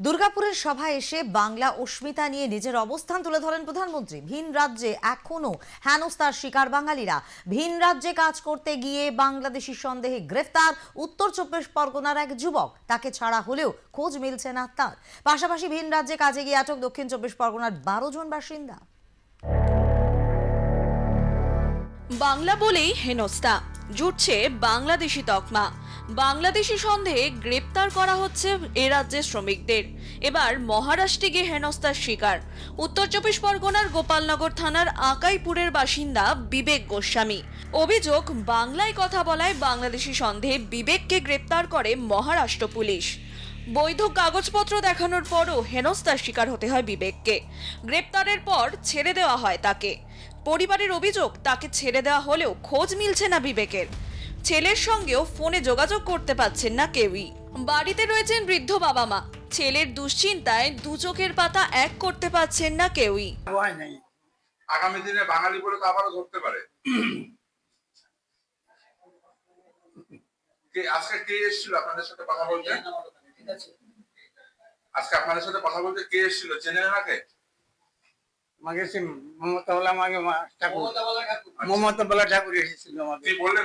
দুর্গাপুরের সভায় এসে বাংলা অস্মিতা নিয়ে নিজের অবস্থান তুলে ধরেন প্রধানমন্ত্রী। ভিন রাজ্যে এখনও হেনস্তার শিকার বাঙালিরা। ভিন রাজ্যে কাজ করতে গিয়ে বাংলাদেশি সন্দেহে গ্রেফতার। উত্তর চব্বিশ পরগনার এক যুবক, তাকে ছাড়া হলেও খোঁজ মিলছে না তার। পাশাপাশি ভিন রাজ্যে কাজে গিয়ে আটক দক্ষিণ চব্বিশ পরগনার বারো জন বাসিন্দা। বাংলা বলেই হেনস্তা জুটছে বাংলাদেশি তকমা। বাংলাদেশি সন্দেহে গ্রেপ্তার করা হচ্ছে এ রাজ্যের শ্রমিকদের। এবার মহারাষ্ট্রে গিয়ে হেনস্তার শিকার। উত্তর চব্বিশ পরগনার গোপালনগর থানার আকাইপুরের বাসিন্দা বিবেক গোস্বামী। অভিযোগ, বাংলায় কথা বলায় বাংলাদেশি সন্দেহে বিবেককে গ্রেপ্তার করে মহারাষ্ট্র পুলিশ। বৈধ কাগজপত্র দেখানোর পরও হেনস্তার শিকার হতে হয় বিবেককে। গ্রেপ্তারের পর ছেড়ে দেওয়া হয় তাকে। পরিবারের অভিযোগ, তাকে ছেড়ে দেওয়া হলেও খোঁজ মিলছে না বিবেকের। ছেলের সঙ্গেও ফোনে যোগাযোগ করতে পারছেন না কেউই। বাড়িতে রয়েছেন বৃদ্ধ বাবা মা ছেলের দুশ্চিন্তায় দু চোখের পাতা এক করতে পারছেন না কেউই। হয় নাই। আগামী দিনে বাঙালি বলে তো আবারও ধরতে পারে। কে আজকে কে এসেছিল আপনাদের সাথে কথা বলতে? ঠিক আছে। আজকে আপনাদের সাথে কথা বলতে কে এসেছিল? চেনেন নাকে মাকে সে মমতা বলা মাকে মা- ঠাকুর। মমতা বলা ঠাকুর। এসেছিল আমাকে কি বললেন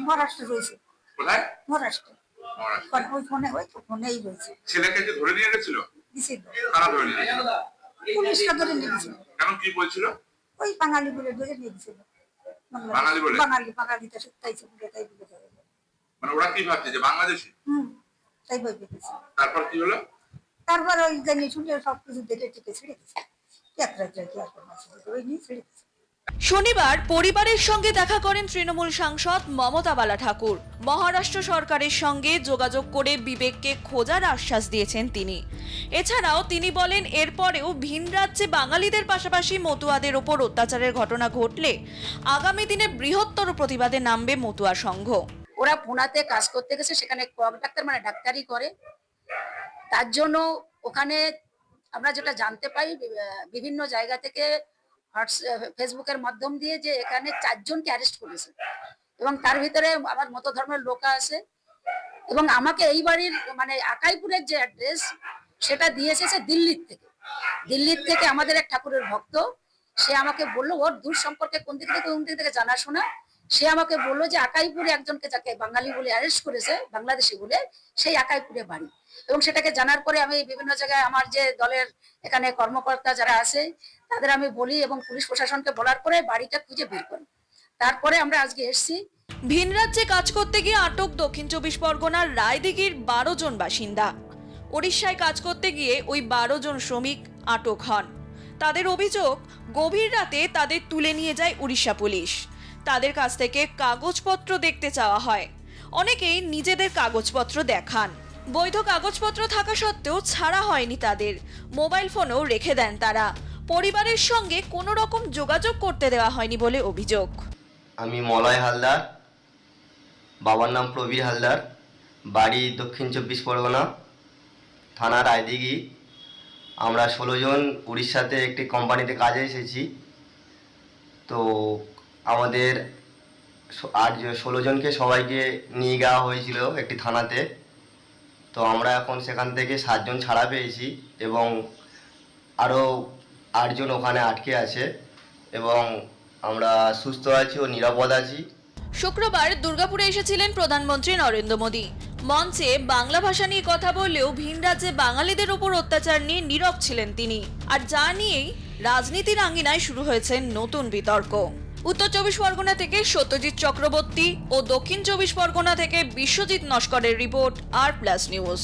মহারাষ্ট্রে রয়েছে। কোথায়? মহারাষ্ট্রে। মহারাষ্ট্র। ওই ফোনে তো ফোনেই রয়েছে। ছেলেকে যে ধরে নিয়ে গেছিল? কারা ধরে নিয়ে গেছিল? পুলিশরা ধরে নিয়ে গেছিল। কেন কি বলছিল? ওই বাঙালি বলে ধরে নিয়ে গেছিল। বাঙালি বলে? বাঙালি বাঙালিতে সত্যাইছে বলে তাই বলে মানে ওরা কি ভাবছে যে বাংলাদেশি? হুম তাই বই তারপর কি হলো? তারপর ওই জানি শুনে সব কিছু দেখে টিকে ছেড়ে দিচ্ছে শনিবার পরিবারের সঙ্গে দেখা করেন তৃণমূল সাংসদ মমতা বালা ঠাকুর মহারাষ্ট্র সরকারের সঙ্গে যোগাযোগ করে বিবেককে খোঁজার আশ্বাস দিয়েছেন তিনি। এছাড়াও তিনি বলেন এরপরেও ভিন রাজ্যে বাঙালিদের পাশাপাশি মতুয়াদের ওপর অত্যাচারের ঘটনা ঘটলে আগামী দিনে বৃহত্তর প্রতিবাদে নামবে মতুয়া সংঘ। ওরা পুনাতে কাজ করতে গেছে সেখানে ডাক্তার মানে ডাক্তারি করে। তার জন্য ওখানে আমরা যেটা জানতে পাই বিভিন্ন জায়গা থেকে হোয়াটস- ফেসবুকের মাধ্যম দিয়ে যে এখানে চারজনকে অ্যারেস্ট করেছে। এবং তার ভিতরে আমার মতো ধর্মের লোক আছে। এবং আমাকে এই বাড়ির মানে আকাইপুরের যে অ্যাড্রেস সেটা দিয়ে এসেছে দিল্লির থেকে। দিল্লির থেকে আমাদের এক ঠাকুরের ভক্ত, সে আমাকে বলল, ওর দূর সম্পর্কে কোন দিক থেকে কোন দিক থেকে জানাশোনা? সে আমাকে বলল যে আকাইপুরে একজনকে যাকে বাঙালি বলে অ্যারেস্ট করেছে, বাংলাদেশি বলে, সেই আকাইপুরে বাড়ি। এবং সেটাকে জানার পরে আমি বিভিন্ন জায়গায় আমার যে দলের এখানে কর্মকর্তা যারা আছে, তাদের আমি বলি এবং পুলিশ প্রশাসনকে বলার পরে বাড়িটা খুঁজে বের করি। তারপরে আমরা আজকে এসেছি। ভিন রাজ্যে কাজ করতে গিয়ে আটক দক্ষিণ চব্বিশ পরগনার রায়দিঘির বারো জন বাসিন্দা। উড়িষ্যায় কাজ করতে গিয়ে ওই বারো জন শ্রমিক আটক হন। তাদের অভিযোগ, গভীর রাতে তাদের তুলে নিয়ে যায় উড়িষ্যা পুলিশ। তাদের কাছ থেকে কাগজপত্র দেখতে চাওয়া হয়। অনেকেই নিজেদের কাগজপত্র দেখান। বৈধ কাগজপত্র থাকা সত্ত্বেও ছাড়া হয়নি তাদের। মোবাইল ফোনও রেখে দেন তারা। পরিবারের সঙ্গে কোনো রকম যোগাযোগ করতে দেওয়া হয়নি বলে অভিযোগ। আমি মলয় হালদার, বাবার নাম প্রবীর হালদার, বাড়ি দক্ষিণ চব্বিশ পরগনা, থানা রায়দিঘি। আমরা ষোলো জন উড়িষ্যাতে একটি কোম্পানিতে কাজে এসেছি। তো আমাদের আট ষোলো জনকে সবাইকে নিয়ে যাওয়া হয়েছিল একটি থানাতে। তো আমরা এখন সেখান থেকে সাতজন ছাড়া পেয়েছি এবং আরও আটজন ওখানে আটকে আছে এবং আমরা সুস্থ আছি ও নিরাপদ আছি। শুক্রবার দুর্গাপুরে এসেছিলেন প্রধানমন্ত্রী নরেন্দ্র মোদী। মঞ্চে বাংলা ভাষা নিয়ে কথা বললেও ভিন রাজ্যে বাঙালিদের ওপর অত্যাচার নিয়ে নীরব ছিলেন তিনি। আর যা নিয়েই রাজনীতির আঙ্গিনায় শুরু হয়েছে নতুন বিতর্ক। উত্তর চব্বিশ পরগনা থেকে সত্যজিৎ চক্রবর্তী ও দক্ষিণ চব্বিশ পরগনা থেকে বিশ্বজিৎ নস্করের রিপোর্ট আর প্লাস নিউজ।